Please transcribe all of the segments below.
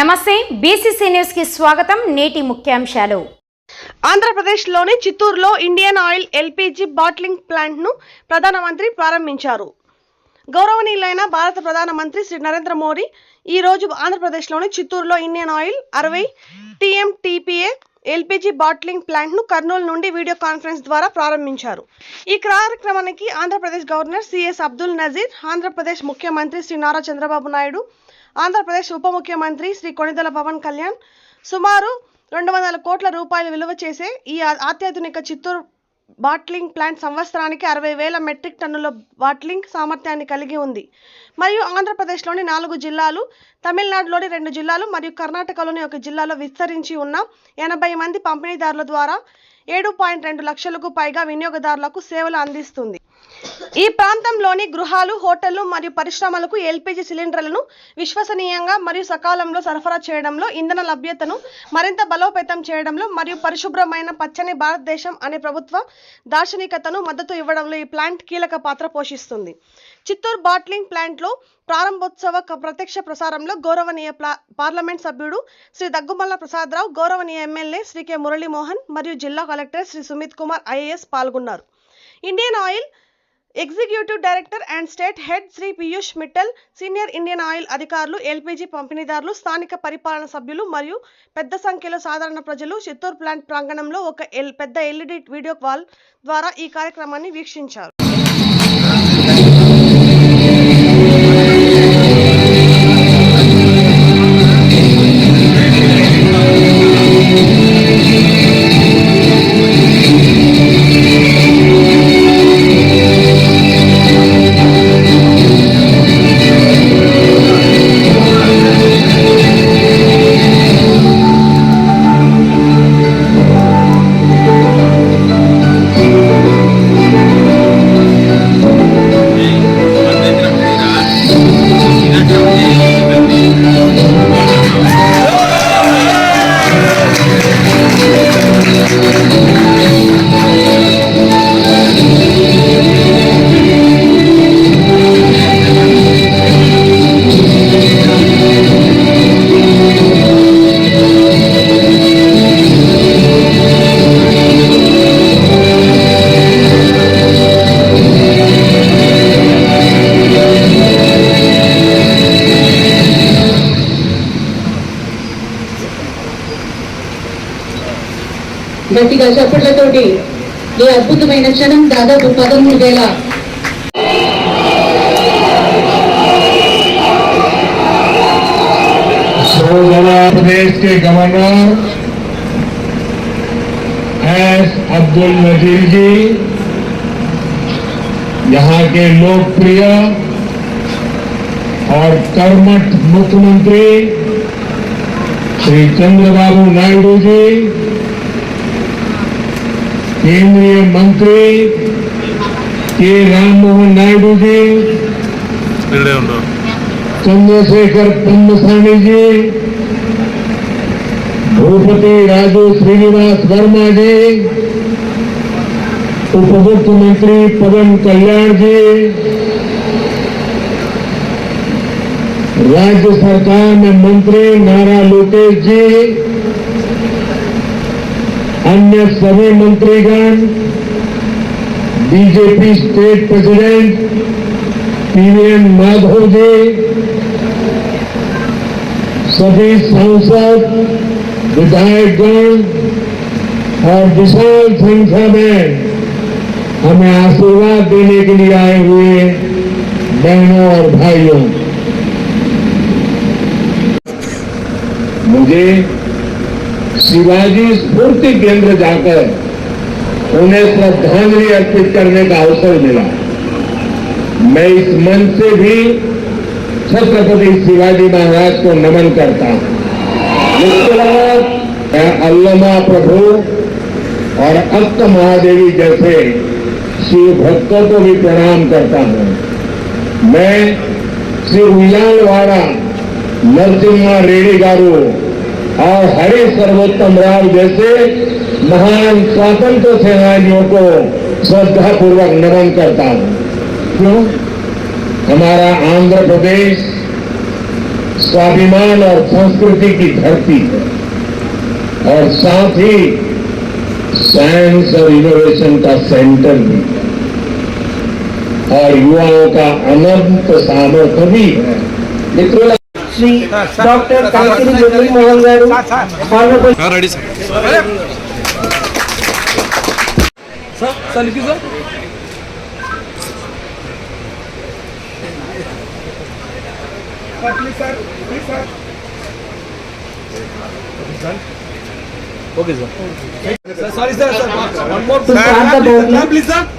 నమస్తే బీసీసీ న్యూస్కి స్వాగతం నేటి ముఖ్యాంశాలు. ఆంధ్రప్రదేశ్లోని చిత్తూరులో ఇండియన్ ఆయిల్ ఎల్పిజి బాట్లింగ్ ప్లాంట్ను ప్రధానమంత్రి ప్రారంభించారు. గౌరవనీయులైన భారత ప్రధానమంత్రి శ్రీ నరేంద్ర మోడీ ఈ రోజు ఆంధ్రప్రదేశ్లోని చిత్తూరులో ఇండియన్ ఆయిల్ అరవై టీఎంటీపీఏ ఎల్పిజి బాట్లింగ్ ప్లాంట్ను కర్నూలు నుండి వీడియో కాన్ఫరెన్స్ ద్వారా ప్రారంభించారు. ఈ కార్యక్రమానికి ఆంధ్రప్రదేశ్ గవర్నర్ సిఎస్ అబ్దుల్ నజీర్ ఆంధ్రప్రదేశ్ ముఖ్యమంత్రి శ్రీ నారా చంద్రబాబు నాయుడు ఆంధ్రప్రదేశ్ ఉప ముఖ్యమంత్రి శ్రీ కొణిదల పవన్ కళ్యాణ్. సుమారు రెండు వందల కోట్ల రూపాయలు విలువ చేసే ఈ అత్యాధునిక చిత్తూరు బాట్లింగ్ ప్లాంట్ సంవత్సరానికి అరవై వేల మెట్రిక్ టన్నుల బాట్లింగ్ సామర్థ్యాన్ని కలిగి ఉంది. మరియు ఆంధ్రప్రదేశ్లోని నాలుగు జిల్లాలు తమిళనాడులోని రెండు జిల్లాలు మరియు కర్ణాటకలోని ఒక జిల్లాలో విస్తరించి ఉన్న ఎనభై మంది పంపిణీదారుల ద్వారా ఏడు పాయింట్ రెండు లక్షలకు పైగా వినియోగదారులకు సేవలు అందిస్తుంది. ఈ ప్రాంతంలోని గృహాలు హోటళ్ళు మరియు పరిశ్రమలకు ఎల్పిజి సిలిండర్లను విశ్వసనీయంగా మరియు సకాలంలో సరఫరా చేయడంలో ఇంధన లభ్యతను మరింత బలోపేతం చేయడంలో మరియు పరిశుభ్రమైన పచ్చని భారతదేశం అనే ప్రభుత్వ దార్శనికతను మద్దతు ఇవ్వడంలో ఈ ప్లాంట్ కీలక పాత్ర పోషిస్తుంది. చిత్తూరు బాట్లింగ్ ప్లాంట్లో ప్రారంభోత్సవ ప్రత్యక్ష ప్రసారంలో గౌరవనీయ ప్లా- పార్లమెంట్ సభ్యుడు శ్రీ దగ్గుమల్ల ప్రసాదరావు గౌరవనీయ ఎమ్మెల్యే శ్రీ కె మురళీమోహన్ మరియు జిల్లా కలెక్టర్ శ్రీ సుమిత్ కుమార్ ఐఏఎస్ పాల్గొన్నారు. Indian Oil executive director and state head Shri Piyush Mittal senior Indian Oil అధికారులు ఎల్పీజీ పంపిణీదారులు స్థానిక పరిపాలన సభ్యులు మరియు పెద్ద సంఖ్యలో సాధారణ ప్రజలు చిత్తూరు ప్లాంట్ ప్రాంగణంలో ఒక ఎల్ పెద్ద ఎల్ఈడి వీడియో కాల్ ద్వారా ఈ కార్యక్రమాన్ని వీక్షించారు. గట్టిగా చప్పట్లతోటి ఈ అద్భుతమైన క్షణం దాదాపు పదమూడు వేల सोलह प्रदेश के गवर्नर एस अब्दुल नजीर जी यहाँ के लोकप्रिय और कर्मठ मुख्यमंत्री श्री चंद्रबाबू नायडू जी केंद्रीय मंत्री के राममोहन नायडू जी चंद्रशेखर पंदसाणी जी भूपति राजू श्रीनिवास वर्मा जी उप मंत्री पवन कल्याण जी राज्य सरकार में मंत्री नारा लोकेश जी अन्य सभी मंत्रीगण, BJP state president PVN Madhav ji, सभी सांसद, विधायकगण और विशाल संख्या में हमें आशीर्वाद देने के लिए आए हुए बहनों और भाइयों। मुझे शिवाजी स्फूर्ति केंद्र जाकर उन्हें श्रद्धांजलि अर्पित करने का अवसर मिला। मैं इस मंच से भी छत्रपति शिवाजी महाराज को नमन करता हूँ। इसके मैं अल्लमा प्रभु और अक्त महादेवी जैसे शिव भक्तों को भी प्रणाम करता हूँ। मैं श्री उजालवाड़ा नरसिम्हा रेड्डी गारू और हरे सर्वोत्तम राव जैसे महान स्वतंत्र सेनानियों को श्रद्धापूर्वक नमन करता हूँ। क्यों? हमारा आंध्र प्रदेश स्वाभिमान और संस्कृति की धरती है। और साथ ही साइंस और इनोवेशन का सेंटर भी है। और युवाओं का अनंत सामर्थ्य भी है। मित्रों శ్రీ డాక్టర్ కాకిరి మురళీమోహన్ గారు honourable ready sir Sorry, sir. sir. One more. To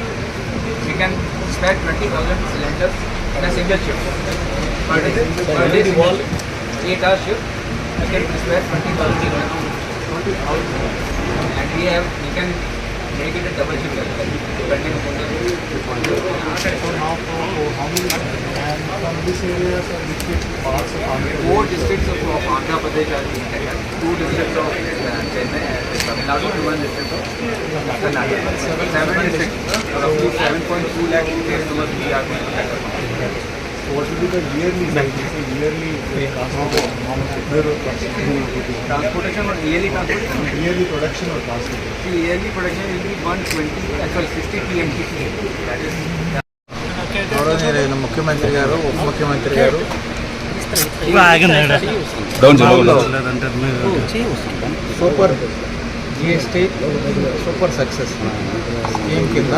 We can spare 20,000 cylinders in a single shift. Per day, per day, single shift. eight hour shift. We can spare 20,000 cylinders. And we have, we can uh, uh, one district of Karnataka. Seven districts, roughly seven point two lakh customers we are going to tackle. Transportation or yearly transportation? Yearly production or transportation? See, yearly production will be one twenty, actually sixty TMT. That is, గౌరవనీయులైన ముఖ్యమంత్రి గారు ఉప ముఖ్యమంత్రి గారు super GST super success scheme కింద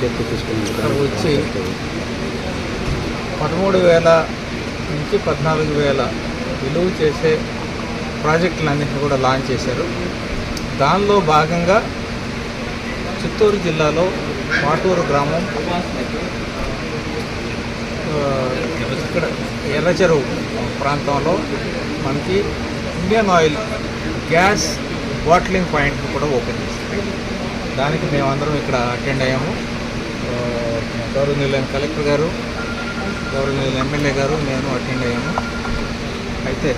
ఇక్కడ వచ్చి పదమూడు వేల నుంచి పద్నాలుగు వేల విలువ చేసే ప్రాజెక్టులన్నింటినీ కూడా లాంచ్ చేశారు. దానిలో భాగంగా చిత్తూరు జిల్లాలో మాటూరు గ్రామం ఇక్కడ ఎర్రచెరువు ప్రాంతంలో మనకి Indian Oil gas bottling point కూడా ఓపెన్ చేశారు దానికి మేమందరం ఇక్కడ అటెండ్ అయ్యాము. గౌరవ గౌరవనీయులైన కలెక్టర్ గారు గౌరవనీయులైన ఎమ్మెల్యే గారు నేను అటెండ్ అయ్యాము అయితే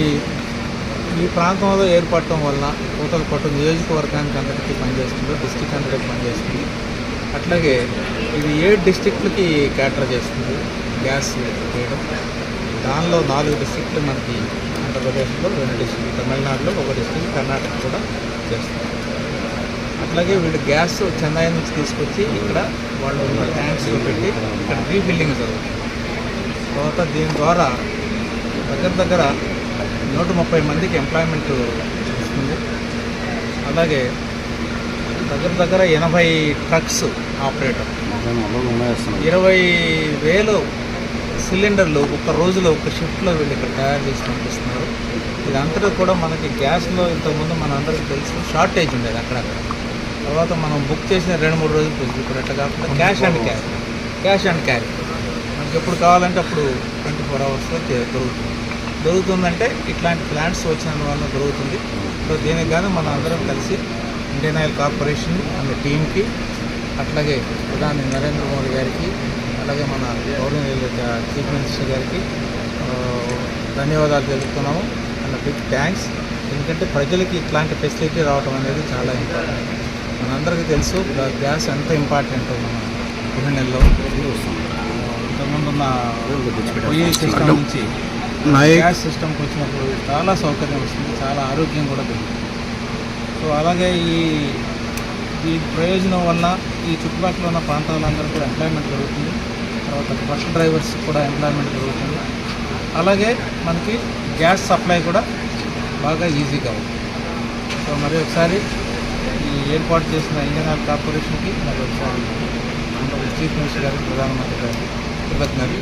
ఈ ఈ ప్రాంతంలో ఏర్పడటం వలన కూతలపట్టు నియోజకవర్గానికి అందరికీ పనిచేస్తుంది డిస్టిక్ అందరికీ పనిచేస్తుంది. అట్లాగే ఇది ఏడు డిస్టిక్లకి క్యాటర్ చేస్తుంది? గ్యాస్ చేయడం. దానిలో నాలుగు డిస్టిక్లు మనకి ఆంధ్రప్రదేశ్లో రెండు డిస్టిక్లు తమిళనాడులో ఒక డిస్టిక్ కర్ణాటక కూడా చేస్తుంది. అట్లాగే వీళ్ళు గ్యాస్ చెన్నై నుంచి తీసుకొచ్చి ఇక్కడ వాళ్ళు ఉన్న ట్యాంక్స్లో పెట్టి ఇక్కడ రీఫిల్లింగ్ జరుగుతుంది. తర్వాత దీని ద్వారా దగ్గర దగ్గర నూట ముప్పై మందికి ఎంప్లాయ్మెంట్ ఇస్తుంది అలాగే దగ్గర దగ్గర ఎనభై ట్రక్స్ ఆపరేటర్ ఇరవై వేలు సిలిండర్లు ఒక రోజులో ఒక షిఫ్ట్లో వీళ్ళు ఇక్కడ తయారు చేసి పంపిస్తున్నారు. ఇదంతటా కూడా మనకి గ్యాస్లో ఇంతకుముందు మన అందరికీ తెలుసు షార్టేజ్ ఉండేది అక్కడక్కడ. తర్వాత మనం బుక్ చేసిన రెండు మూడు రోజులు పోయింది ఇప్పుడు అట్లా కాకుండా cash and carry cash and carry మనకి ఎప్పుడు కావాలంటే అప్పుడు ట్వంటీ ఫోర్ అవర్స్లో దొరుకుతుంది. దొరుకుతుందంటే ఇట్లాంటి ప్లాంట్స్ వచ్చిన వల్ల దొరుకుతుంది. సో దీనికి కానీ మనం అందరం కలిసి ఇండియన్ ఆయిల్ కార్పొరేషన్ అండ్ టీంకి అట్లాగే ప్రధాని నరేంద్ర మోడీ గారికి అలాగే మన గౌరవనీయులు చీఫ్ మినిస్టర్ గారికి ధన్యవాదాలు తెలుపుతున్నాము. అండ్ బిగ్ థ్యాంక్స్ ఎందుకంటే ప్రజలకి ఇట్లాంటి ఫెసిలిటీ రావడం అనేది చాలా ఇంపార్టెంట్ మనందరికీ తెలుసు గ్యాస్ ఎంత ఇంపార్టెంట్ మన గృహిణుల్లో? ఇంతకుముందు ఉన్న పొయ్యి సిస్టమ్ నుంచి గ్యాస్ సిస్టమ్కి వచ్చినప్పుడు చాలా సౌకర్యం వస్తుంది చాలా ఆరోగ్యం కూడా పెరుగుతుంది. సో అలాగే ఈ ఈ ప్రయోజనం వల్ల ఈ చుట్టుపక్కల ఉన్న ప్రాంతాలందరూ కూడా ఎంప్లాయ్మెంట్ జరుగుతుంది తర్వాత ట్రక్ డ్రైవర్స్ కూడా ఎంప్లాయ్మెంట్ జరుగుతుంది అలాగే మనకి గ్యాస్ సప్లై కూడా బాగా ఈజీగా అవుతుంది. సో మరి ఒకసారి ఏర్పాటు చేసిన ఇండియన్ ఆయిల్ కార్పొరేషన్కి మరి ఒకసారి చీఫ్ మినిస్టర్ గారు ప్రధానమంత్రి గారు కృతజ్ఞతలు.